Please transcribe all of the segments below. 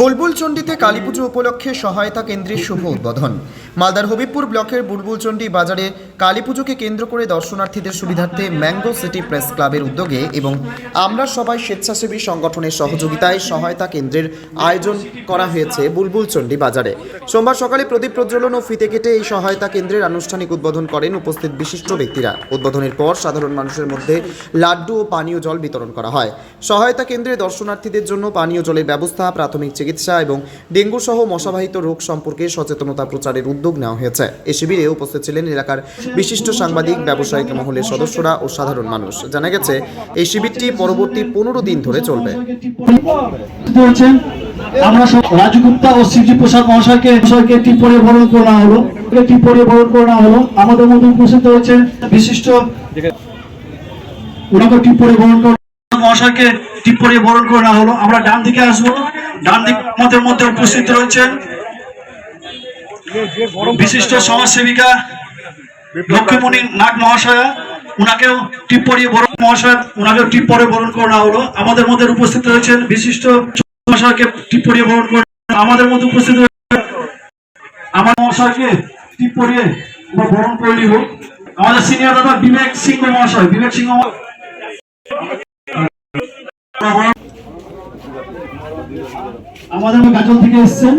বুলবুল চণ্ডীতে কালীপুজো উপলক্ষে সহায়তা কেন্দ্রের শুভ উদ্বোধন। মালদার হবিবপুর ব্লকের বুলবুলচণ্ডী বাজারে কালীপুজোকে কেন্দ্র করে দর্শনার্থীদের সুবিধার্থে ম্যাঙ্গো সিটি প্রেস ক্লাবের উদ্যোগে এবং আমরা সবাই স্বেচ্ছাসেবী সংগঠনের সহযোগিতায় সহায়তা কেন্দ্রের আয়োজন করা হয়েছে বুলবুলচণ্ডী বাজারে। সোমবার সকালে প্রদীপ প্রজ্বলন ও ফিতে কেটে এই সহায়তা কেন্দ্রের আনুষ্ঠানিক উদ্বোধন করেন উপস্থিত বিশিষ্ট ব্যক্তিরা। উদ্বোধনের পর সাধারণ মানুষের মধ্যে লাড্ডু ও পানীয় জল বিতরণ করা হয়। সহায়তা কেন্দ্রে দর্শনার্থীদের জন্য পানীয় জলের ব্যবস্থা, প্রাথমিক চিকিৎসা এবং ডেঙ্গু সহ মশাবাহিত রোগ সম্পর্কে সচেতনতা প্রচারের উদ্যোগ নেওয়া হয়েছে। এ শিবিরে উপস্থিত ছিলেন এলাকার বিশিষ্ট সাংবাদিক, ব্যবসায়িক মহলের সদস্যরা ও সাধারণ মানুষ। জানা গেছে, এই শিবিরটি পরবর্তী পনেরো দিন ধরে চলবে। আমরা ও শ্রীজি প্রসাদ মহাশয়কে হলো। হলো। আমাদের মধ্যে উপস্থিত হয়েছেন বিশিষ্ট ওনাকে মহাশয়কে হলো। আমরা ডান দিকে আসব। ডান দিক আমাদের মধ্যে উপস্থিত রয়েছেন বিশিষ্ট সমাজসেবিকা লক্ষ্মীমণি নাগ মহাশয়া। উনাকেও টিপ পরিয়ে বরণ মহাশয়, উনাকেও টিপ পরে বরণ করে হলো। আমাদের মধ্যে উপস্থিত রয়েছেন বিশিষ্ট মহাশয়কে টিপ পরিয়ে বরণ করে আমাদের মধ্যে উপস্থিত আমার মহাশয়কে টিপ পরিয়ে বরণ করে নিব। আমাদের সিনিয়র দাদা বিবেক সিংহ মহাশয়, বিবেক সিংহ আমাদের গাজল থেকে এসছেন।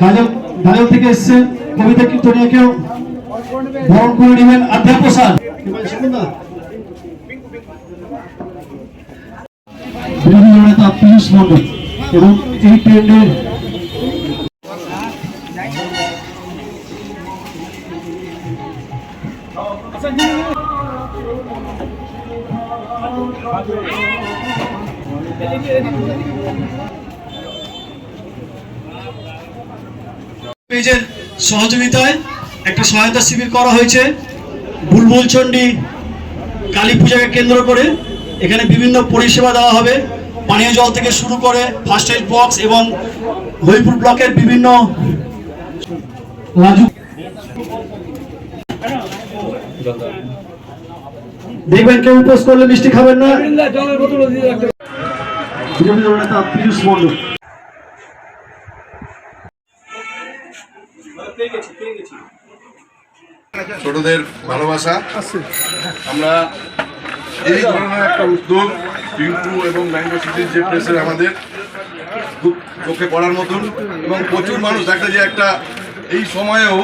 গাজল গাজল থেকে এসছেন। কবিতা কীর্তনিয়াকেও বরণ করে নেবেন মন্ডল এবং সহযোগিতায় একটা সহায়তা শিবির করা হয়েছে বুলবুলচণ্ডী কালী পূজাকে কেন্দ্র করে। এখানে বিভিন্ন পরিষেবা দেওয়া হবে। পানীয় জল থেকে শুরু করে ফার্স্ট এড বক্স এবং হরিপুর ব্লকের বিভিন্ন দেখবেন কেউ উপোস করলে মিষ্টি খাবেন না। বিরোধী দলনেতা পীযূষ মন্ডল ছোটদের ভালোবাসা। আমরা এই ধরনের একটা উদ্যোগ টিঙ্কু এবং ম্যাঙ্গো সিটির যে প্রেসের আমাদের চোখে পড়ার মতন এবং প্রচুর মানুষ দেখা যায় একটা এই সময়েও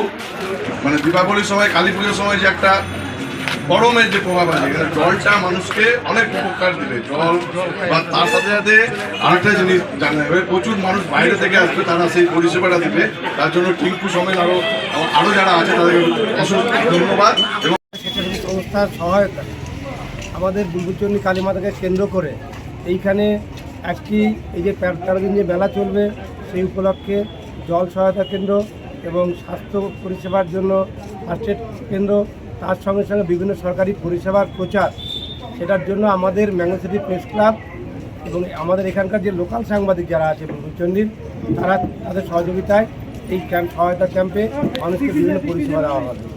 মানে দীপাবলির সময় কালী পুজোর সময় যে একটা গরমের যে প্রভাব আছে জলটা মানুষকে অনেক উপকার দেবে। জল বা তার সাথে সাথে আরেকটা জিনিস জানা যাবে, প্রচুর মানুষ বাইরে থেকে আসবে, তারা সেই পরিষেবাটা দেবে। তার জন্য টিঙ্কু সমেত আরও আরও যারা আছে, তাদেরকে অসংখ্য ধন্যবাদ এবং সংস্থার সহায়তা আমাদের বুলবুচন্ডী কালী মাতাকে কেন্দ্র করে এইখানে একটি এই যে তেরো দিন যে মেলা চলবে, সেই উপলক্ষে জল সহায়তা কেন্দ্র এবং স্বাস্থ্য পরিষেবার জন্য ফার্স্ট এড কেন্দ্র তার সঙ্গে সঙ্গে বিভিন্ন সরকারি পরিষেবার প্রচার, সেটার জন্য আমাদের ম্যাঙ্গো সিটি প্রেস ক্লাব এবং আমাদের এখানকার যে লোকাল সাংবাদিক যারা আছে বুলবুচন্ডীর তারা তাদের সহযোগিতায় এই ক্যাম্প, সহায়তা ক্যাম্পে মানুষকে বিভিন্ন পরিষেবা দেওয়া হবে।